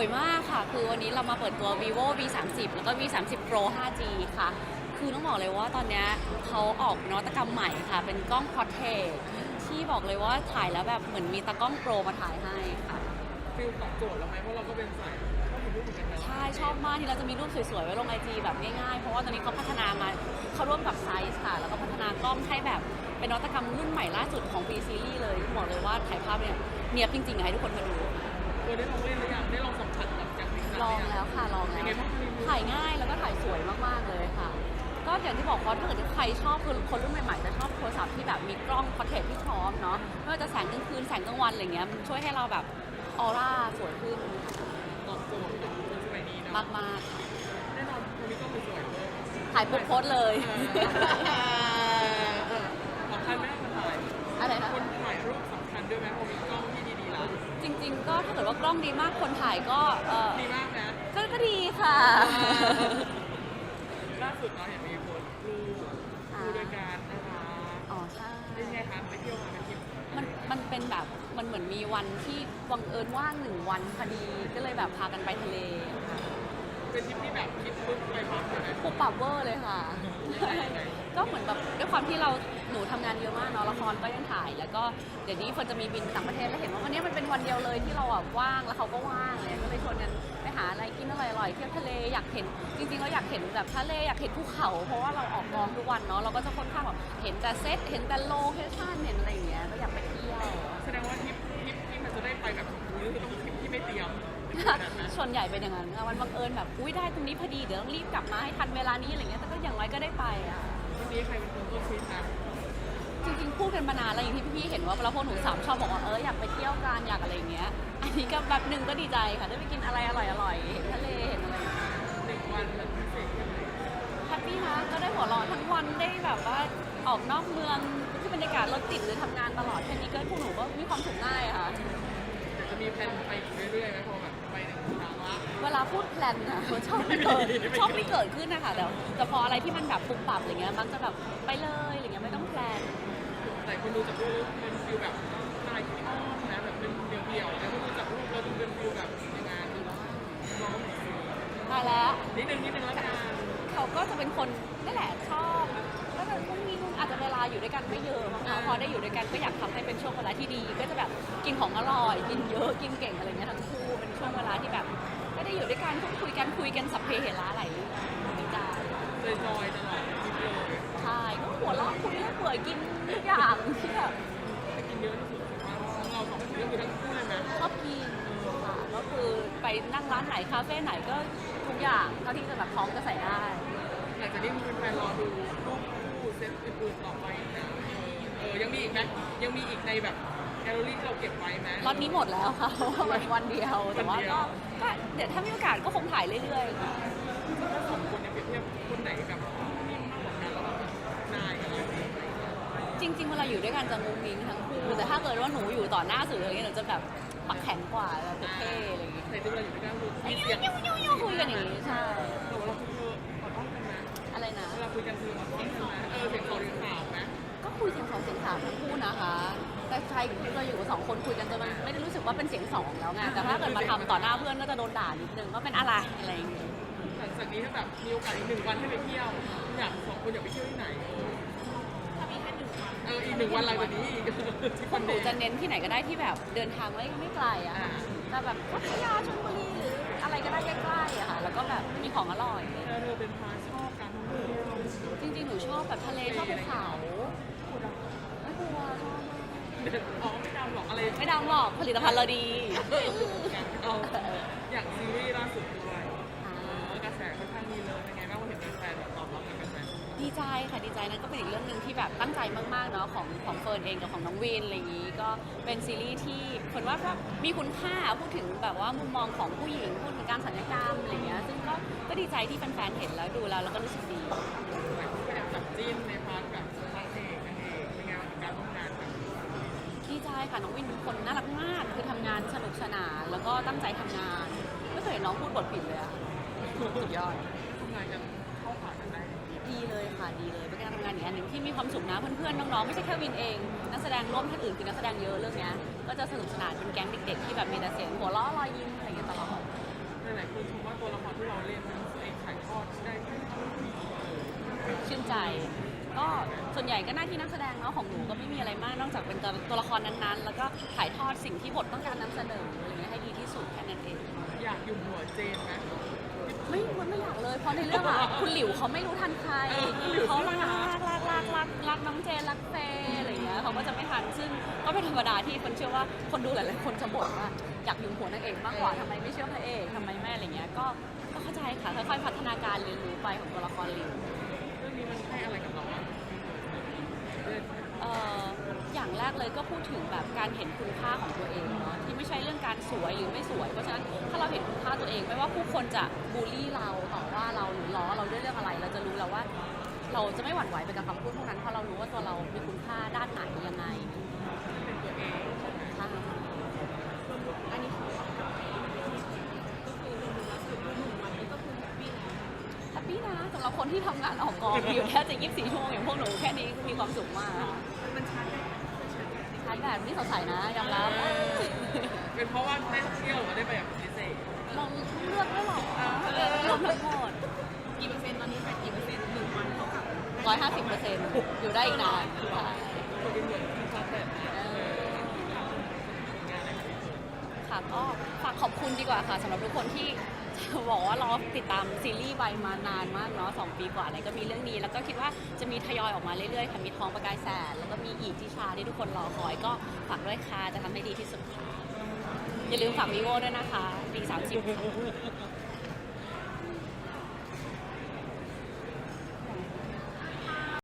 วยมากค่ะ คือวันนี้เรามาเปิดตัว vivo v 3 0แล้วก็ v 3 0 pro 5g ค่ะ คือต้องบอกเลยว่าตอนเนี้ยเขาออกนวัตกรรมใหม่ค่ะ เป็นกล้อง portrait ที่บอกเลยว่าถ่ายแล้วแบบเหมือนมีตากล้องโปรมาถ่ายให้ค่ะ ฟิลตอบโจทย์เราไหมเพราะเราก็เป็นสายชอบถ่ายรูปเหมือนกันนะใช่ชอบมากที่เราจะมีรูปสวยๆ ไว้ลงไอจีแบบง่ายๆ เพราะว่าตอนนี้เขาพัฒนามาเขาร่วมกับไซส์ค่ะ แล้วก็พัฒนากล้องให้แบบเป็นนวัตกรรมรุ่นใหม่ล่าสุดของ P series เลยบอกเลยว่าถ่ายภาพเนี่ยเนียบจริงๆอยากให้ทุกคนมาดูเออได้ลองเล่นหรือยังได้ลองสัมผัสกับจากจริงจังลองหรืยัแล้วค่ะลองเป็แล้นไงวบ้างรีวิวถ่ายง่ายแล้วก็ถ่ายสวยมากๆเลยค่ะ ก็อย่างที่บอกว่าถ้าเกิดใครชอบคือคนรุ่นใหม่ๆจะชอบโทรศัพท์ที่แบบมีกล้องพอร์เทรตที่พร้อมเนาะไม่ว่าจะแสงกลางคืนแสงกลางวันอะไรเงี้ยมันช่วยให้เราแบบออร่าสวยขึ้นตอบโจทย์กับคนสมัยนี้เนาะมากๆค่ะแน่นอนคนนี้ก็สวยๆเลยถ่ายปุ๊บโพสต์เลยสำคัญไหมคนถ่ายอะไรนะคนถ่ายรูปสำคัญด้วยไหมพอมีกล้องที่ดีๆแล้ว จริง ๆ ก็ถ้าเกิดว่ากล้องดีมากคนถ่ายก็เออดีมากนะก็ก็ดีค่ะ ล่าสุดเนาะเห็นมีโพสต์รูปคู่ด้วยกันนะคะอ๋อใช่ เป็นไงคะไปเที่ยวมาเป็นทริปมันมันเป็นแบบมันเหมือนมีวันที่บังเอิญว่างหนึ่งวันพอดีก็เลยแบบพากันไปทะเลค่ะ เป็นทริปที่แบบคิดปุ๊บไปปั๊บเลยนะปุบปับเวอร์เลยค่ะ ก็เหมือนแบบด้วยความที่เราหนูทำงานเยอะมากเนาะละครก็ยังถ่าย แล้วก็เดี๋ยวนี้เฟิร์นจะมีบินต่างประเทศแล้วเห็นว่าวันนี้มันเป็นวันเดียวเลยที่เราอะว่างแล้วเขาก็ว่างเลยก็เลยชวนกันไปหาอะไรกินอร่อยๆเที่ยวทะเลอยากเห็นจริงๆเราอยากเห็นแบบทะเลอยากเห็นภูเขา เพราะว่าเราออกกองทุกวันเนาะเราก็จะค่อนข้างแบบเห็นแต่เซตเห็นแต่โลเคชั่น ส่วนใหญ่เป็นอย่างนั้นค่ะวันบังเอิญแบบอุ้ยได้ตรงนี้พอดีเดี๋ยวต้องรีบกลับมาให้ทันเวลานี้อะไรเงี้ยแต่ก็อย่างน้อยก็ได้ไปอะวันนี้ใครเป็นคนต้นคิดนะจริงๆพูดกันมานานแล้วอย่างที่พี่ๆเห็นว่าเราพวกหนูสามชอบบอกว่าเอออยากไปเที่ยวกันอยากอะไรอย่างเงี้ย อันนี้ก็แบบหนึ่งก็ดีใจค่ะได้ไปกินอะไรอร่อยๆเห็นทะเลเห็นอะไรอย่างเงี้ยหนึ่งวันมันพิเศษแค่ไหนแฮปปี้นะก็ได้หัวเราะทั้งวันได้แบบว่าออกนอกเมืองที่บรรยากาศรถติดหรือทำงานตลอดแค่นี้ก็พวกหนูก็มีความสุขง่ายอะค่ะแต่จะมีแพลนไปอีกเรื่อยๆไหมพอแบบ ไปหนึ่งครั้งละเวลาพูดแพลนนะชอบไม่เกิดไม่เกิดชอบไม่เกิดขึ้นนะคะแต่แต่พออะไรที่มันแบบปุบปับอะไรเงี้ยมักจะแบบไปเลยอะไรเงี้ยไม่ต้องแพลนแต่คนดูจากรูปมันฟิลแบบถ่ายที่อ้อมนะแบบเป็นเดี่ยวๆแล้วคนดูจากรูปเราดูเป็นฟิลแบบยังไงน้องมาแล้วนิดนึงนิดนึงแล้วกันเขาก็จะเป็นคนนั่นแหละชอบก็จะพรุ่งนี้อาจจะเวลาอยู่ด้วยกันไม่เยอะมั้งคะพอได้อยู่ด้วยกันก็อยากทำให้เป็นช่วงเวลาที่ดี ก็จะแบบกินของอร่อย กินเยอะกินเก่งอะไรเงี้ยทั้ง ด้อยู่ด้วยกันพูดคุยกันคุยกันสัพเพเหระอะไรดีใจเลยจอยตลอดทริปเลยใช่ก็หัวเราะคุยเรื่อยเปื่อยกินทุกอย่างที่แบบไปกินเยอะที่สุดว่าเราสองคนก็คือทั้งคู่เลยไหมชอบกินค่ะก็คือไปนั่งร้านไหนคาเฟ่ไหนก็ทุกอย่างเท่าที่จะแบบพร้อมจะใส่ได้หลังจากนี้มีแฟนๆรอดูรูปคู่เซตอื่นๆต่อไปอีกนะเออเออยังมีอีกไหมยังมีอีกในแบบแก ลเลอรี่ที่เราเก็บไว้ไหมล็อตนี้หมดแล้วค่ะเพราะว่ามันวันเดียว แต่ว่าวันเดียวก็ก็เดี๋ยวถ้ามีโอกาสก็คงถ่ายเรื่อยๆค่ะ ถ้าสองคนเนี่ยเปรียบเทียบคนไหนกับนิ่มมากกว่ากันระหว่างนายกับเราจริงๆเวลาอยู่ด้วยกันจะงุ้งงิ้งทั้งคู่แต่ถ้าเกิดว่าหนูอยู่ต่อหน้าสื่ออะไรเงี้ยหนูจะแบบปักแข็งกว่าแบบเท่ๆอะไรอย่างเงี้ยแต่ดูเราอยู่ด้วยกันคือมีเสียงยุ่งยุ่งยุ่งคุยกันอย่างงี้ใช่แต่ว่าเราคุยคืออดอ้อนกันนะอะไรนะ เวลาคุยกันคืออดอ้อนกันนะเออเสียงเขาเรียงข่าวนะก็คุยเสียงสองเสียงสามทั้งคู่นะคะ แต่ใช่เราอยู่กับสองคนคุยกันจนมันไม่ได้รู้สึกว่าเป็นเสียงสองแล้วไงแต่ถ้าเกิดมาทำต่อหน้าเพื่อนก็จะโดนด่านิดนึงว่าเป็นอะไรอะไรอย่างเงี้ยหลังจากนี้ถ้าแบบมีโอกาสอีกหนึ่งวันให้ไปเที่ยวอยากสองคนอยากไปเที่ยวที่ไหนเอออีกหนึ่งวันหลังจากนี้อีกที่พควกนหเดนูย์จะเน้นที่ไหนก็ได้ที่แบบเดินทางไม่ไม่ไกลอะอ่าค่ะแต่แบบพัทยาชลบุรีหรืออะไรก็ได้ใกล้ๆอะค่ะแล้วก็แบบมีของอร่อยเธอเธอเป็นพาชอบการท่องเที่ยวจริงๆ หนูชอบแบบทะเลชอบภูเขาไม่กลัวชอบมากเด็ด อ๋อไม่ดำหรอกอะไรไม่ดังหรอกผลิตภัณฑ์เราดีเอาอย่างซีรีส์ล่าสุดด้วยอ่าเออกระแสค่อนข้างดีเลยเป็นไงบ้างว่าเห็นแฟนๆแบบตอบรับกันแฟนดีใจค่ะดีใจนั่นก็เป็นอีกเรื่องหนึ่งที่แบบตั้งใจมากๆเนาะของของเฟิร์นเองกับของน้องวินอะไรอย่างนี้ก็เป็นซีรีส์ที่คนว่าก็มีคุณค่าพูดถึงแบบว่ามุมมองของผู้หญิงพูดถึงการสัญญกรรมอะไรอย่างเงี้ยซึ่งก็ก็ดีใจที่แฟนๆเห็นแล้วดูแล้วแล้วก็รู้สึกดีๆหลายคนก็อยากจับจิ้นในพาร์ทแบบ ค่ะน้องวินเป็นคนน่ารักมาก คือทำงานสนุกสนาน แล้วก็ตั้งใจทำงาน ไม่เคยเห็นน้องพูดบทผิดเลยอะสุดยอดร่วมงานกันเข้าขากันได้ดีดีเลยค่ะดีเลยเป็นการทำงานอีกอันหนึ่งที่มีความสุขนะเพื่อนๆน้องๆไม่ใช่แค่วินเอง นักแสดงร่วมท่านอื่นคือนักแสดงเยอะเรื่องเนี้ยก็จะสนุกสนานเป็นแก๊งเด็กๆที่แบบมีแต่เสียงหัวเราะรอยยิ้มอะไรอย่างเงี้ยตลอดหลายๆคนชมว่าตัวละครที่เราเล่นมันเองถ่ายทอดได้ดีชื่นใจ ก็ส่วนใหญ่ก็หน้าที่นักแสดงเนาะของหนูก็ไม่มีอะไรมาก นอกจากเป็นตัวตัวละครนั้นๆ แล้วก็ถ่ายทอดสิ่งที่บทต้องการนำเสนออะไรเงี้ยให้ดีที่สุดแค่นั้นเองอยากอยู่หัวเจนไหมไม่ไม่อยากเลยเพราะในเรื่องอะคุณหลิวเขาไม่รู้ทันใครเออคุณหลิวเขารักรักรักรักรักน้องเจนรักเฟย์อะไรเงี้ยเขาก็จะไม่ทันซึ่งก็เป็นธรรมดาที่คนเชื่อว่าคนดูหลายๆคนจะบ่นว่าอยากอยู่หัวนางเอกมากกว่าทำไมไม่เชื่อพระเอกทำไมแม่อะไรเงี้ยก็ก็เข้าใจค่ะค่อยๆพัฒนาการเรียนรู้ไปของตัวละครหลิว เรื่องนี้มันให้อะไรกับเราบ้างเล่น เอ่ออย่าง แรกเลยก็พูดถึงแบบการเห็นคุณค่าของตัวเองเนาะที่ไม่ใช่เรื่องการสวยหรือไม่สวย เพราะฉะนั้นถ้าเราเห็นคุณค่าตัวเองไม่ว่าผู้คนจะบูลลี่เราต่อว่าเราหรือล้อเราด้วยเรื่องอะไร เราจะรู้แล้วว่า เราจะไม่หวั่นไหวไปกับคำพูดพวกนั้นเพราะเรารู้ว่าตัวเรามีคุณค่าด้านไหนยังไงเป็นตัวเองค่ะแฮปปี้นะสำหรับคนที่ทำงานออกกองอยู่แค่จะ24ชั่วโมงอย่างพวกหนูแค่นี้ก็มีความสุขมาก ชาร์จแบบนี่สดใสนะยอมรับเป็นเพราะว่าได้เที่ยวหรือว่าได้ไปแบบพิเศษเราเลือกได้หรอรวมทั้งหมดกี่เปอร์เซ็นต์ตอนนี้เป็นกี่เปอร์เซ็นต์หนึ่งวันเท่ากับร้อยห้าสิบเปอร์เซ็นต์อยู่ได้อีกนานใช่ตัวเป็นเหมือนที่ชัดแบบนี้เออค่ะก็ฝากขอบคุณดีกว่าค่ะสำหรับทุกคนที่จะ บอกว่ารอติดตามซีรีส์ใบมานานมากเนาะสองปีกว่าอะไรก็มีเรื่องนี้ แล้วก็คิดว่าจะมีทยอยออกมาเรื่อยๆค่ะมีทองประกายแสนแล้วก็มีอีกที่ชาที่ทุกคนรอคอยก็ฝากด้วยค่ะจะทำให้ดีที่สุดค่ะอย่าลืมฝากวีโวด้วยนะคะปีสามสิบค่ะ